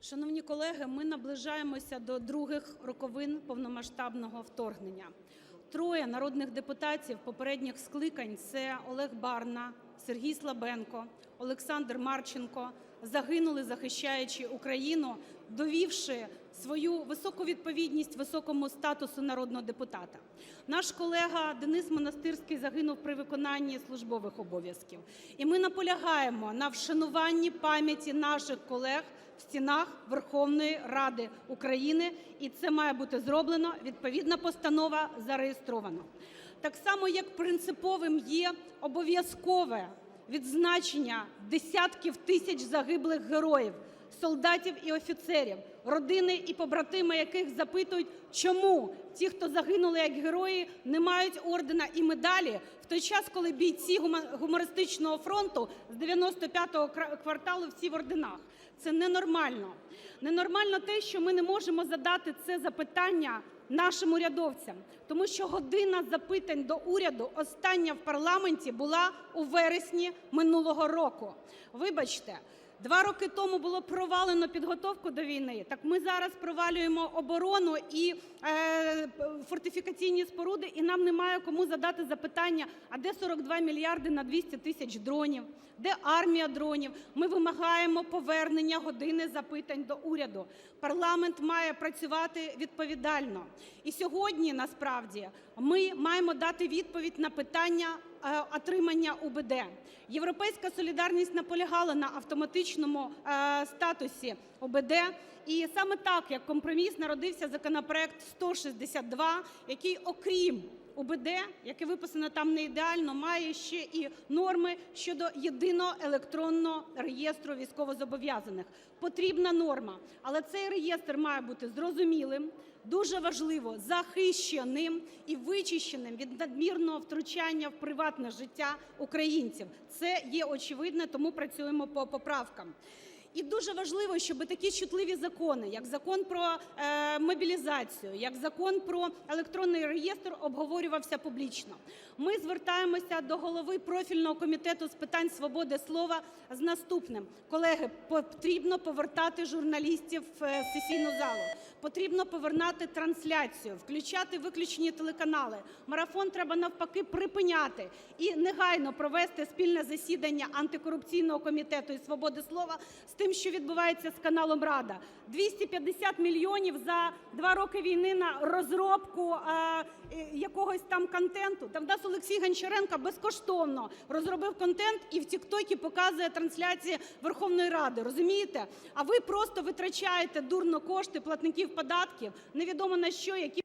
Шановні колеги, ми наближаємося до других роковин повномасштабного вторгнення. Троє народних депутатів попередніх скликань – це Олег Барна, Сергій Слабенко, Олександр Марченко – загинули, захищаючи Україну, довівши свою високу відповідність високому статусу народного депутата. Наш колега Денис Монастирський загинув при виконанні службових обов'язків. І ми наполягаємо на вшануванні пам'яті наших колег в стінах Верховної Ради України, і це має бути зроблено, відповідна постанова зареєстрована. Так само, як принциповим є обов'язкове відзначення десятків тисяч загиблих героїв, солдатів і офіцерів, родини і побратими яких запитують, чому ті, хто загинули як герої, не мають ордена і медалі, в той час, коли бійці гумористичного фронту з "95 кварталу" всі в орденах. Це ненормально. Ненормально те, що ми не можемо задати це запитання нашим урядовцям, тому що "година запитань до Уряду" остання в парламенті була у вересні минулого року. Вибачте, два роки тому було провалено підготовку до війни, так ми зараз провалюємо оборону і фортифікаційні споруди, і нам немає кому задати запитання: а де 42 мільярди на 200 тисяч дронів, де армія дронів? Ми вимагаємо повернення "години запитань до Уряду". Парламент має працювати відповідально. І сьогодні насправді ми маємо дати відповідь на питання отримання УБД. "Європейська солідарність" наполягала на автоматичному статусі УБД. І саме так, як компроміс, народився законопроект 162, який, окрім УБД, яке виписано там не ідеально, має ще і норми щодо єдиного електронного реєстру військовозобов'язаних. Потрібна норма, але цей реєстр має бути зрозумілим, дуже важливо, захищеним і вичищеним від надмірного втручання в приватне життя українців. Це є очевидно, тому працюємо по поправкам. І дуже важливо, щоби такі чутливі закони, як Закон про мобілізацію, як Закон про електронний реєстр, обговорювався публічно. Ми звертаємося до голови профільного Комітету з питань свободи слова з наступним. Колеги, потрібно повертати журналістів в сесійну залу, потрібно повертати трансляцію, включати виключені телеканали. Марафон треба навпаки припиняти і негайно провести спільне засідання антикорупційного комітету і свободи слова з тим, що відбувається з каналом "Рада". 250 мільйонів за два роки війни на розробку якогось там контенту. Та в нас Олексій Гончаренко безкоштовно розробив контент і в TikTok показує трансляції Верховної Ради, розумієте? А ви просто витрачаєте дурно кошти платників податків невідомо на що, які